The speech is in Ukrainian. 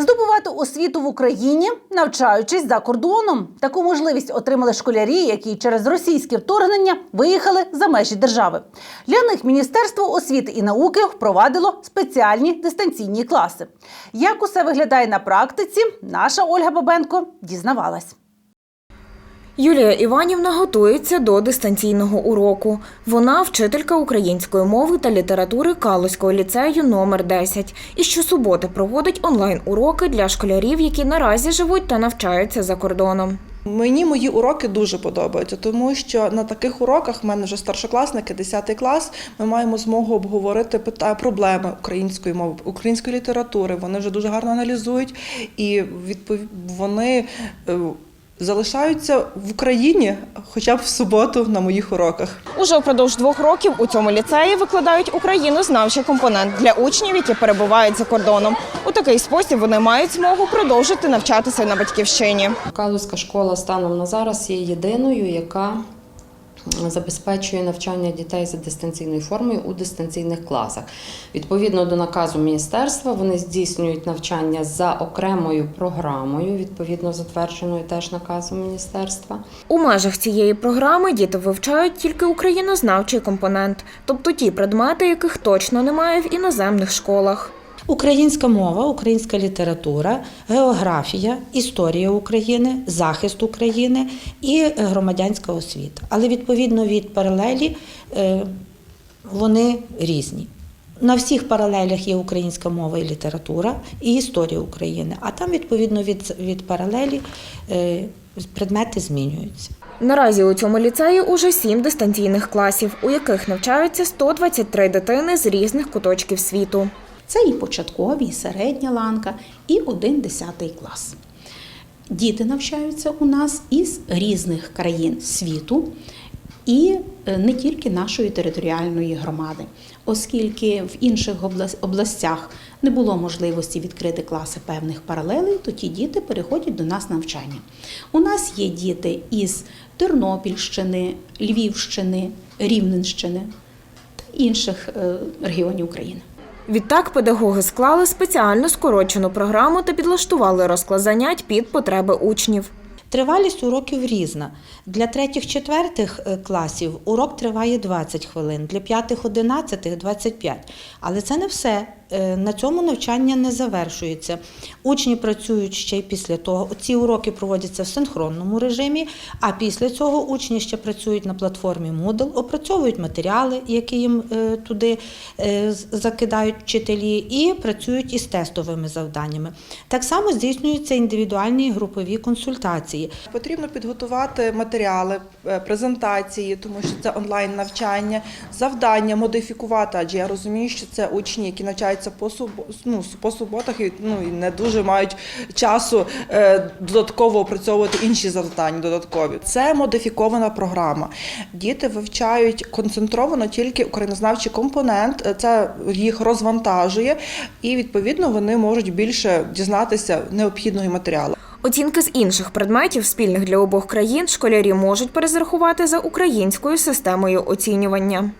Здобувати освіту в Україні, навчаючись за кордоном. Таку можливість отримали школярі, які через російське вторгнення виїхали за межі держави. Для них Міністерство освіти і науки впровадило спеціальні дистанційні класи. Як усе виглядає на практиці, наша Ольга Бабенко дізнавалась. Юлія Іванівна готується до дистанційного уроку. Вона вчителька української мови та літератури Калузького ліцею номер 10 і щосуботи проводить онлайн-уроки для школярів, які наразі живуть та навчаються за кордоном. Мені мої уроки дуже подобаються, тому що на таких уроках в мене вже старшокласники, 10 клас. Ми маємо змогу обговорити проблеми української мови, української літератури. Вони вже дуже гарно аналізують і вони е, залишаються в Україні, хоча б в суботу на моїх уроках. Уже впродовж двох років у цьому ліцеї викладають українознавчий компонент для учнів, які перебувають за кордоном. У такий спосіб вони мають змогу продовжити навчатися на батьківщині. Калузька школа станом на зараз є єдиною, яка забезпечує навчання дітей за дистанційною формою у дистанційних класах. Відповідно до наказу міністерства, вони здійснюють навчання за окремою програмою, відповідно затвердженою теж наказом міністерства. У межах цієї програми діти вивчають тільки українознавчий компонент, тобто ті предмети, яких точно немає в іноземних школах. Українська мова, українська література, географія, історія України, захист України і громадянська освіта. Але відповідно від паралелі е, вони різні. На всіх паралелях є українська мова і література, і історія України. А там, відповідно від, від паралелі, е, предмети змінюються. Наразі у цьому ліцеї уже сім дистанційних класів, у яких навчаються 123 дитини з різних куточків світу. Це і початкові, і середня ланка, і один десятий клас. Діти навчаються у нас із різних країн світу і е, не тільки нашої територіальної громади, оскільки в інших областях не було можливості відкрити класи певних паралелей, то ті діти переходять до нас навчання. У нас є діти із Тернопільщини, Львівщини, Рівненщини та інших е, регіонів України. Відтак педагоги склали спеціально скорочену програму та підлаштували розклад занять під потреби учнів. Тривалість уроків різна. Для третіх-четвертих е, класів урок триває 20 хвилин, для п'ятих-одинадцятих 25. Але це не все. Е, На цьому навчання не завершується. Учні працюють ще й після того. Ці уроки проводяться в синхронному режимі, а після цього учні ще працюють на платформі Moodle, опрацьовують матеріали, які їм е, туди е, закидають вчителі, і працюють із тестовими завданнями. Так само здійснюються індивідуальні і групові консультації. Потрібно підготувати матеріали, презентації, тому що це онлайн навчання, завдання модифікувати, адже я розумію, що це учні, які навчаються по, суб- ну, по суботах і, ну, і не дуже мають часу е, додатково опрацьовувати інші завдання додаткові. Це модифікована програма. Діти вивчають концентровано тільки українознавчий компонент, е, це їх розвантажує, і відповідно вони можуть більше дізнатися необхідного матеріалу. Оцінки з інших предметів, спільних для обох країн, школярі можуть перезарахувати за українською системою оцінювання.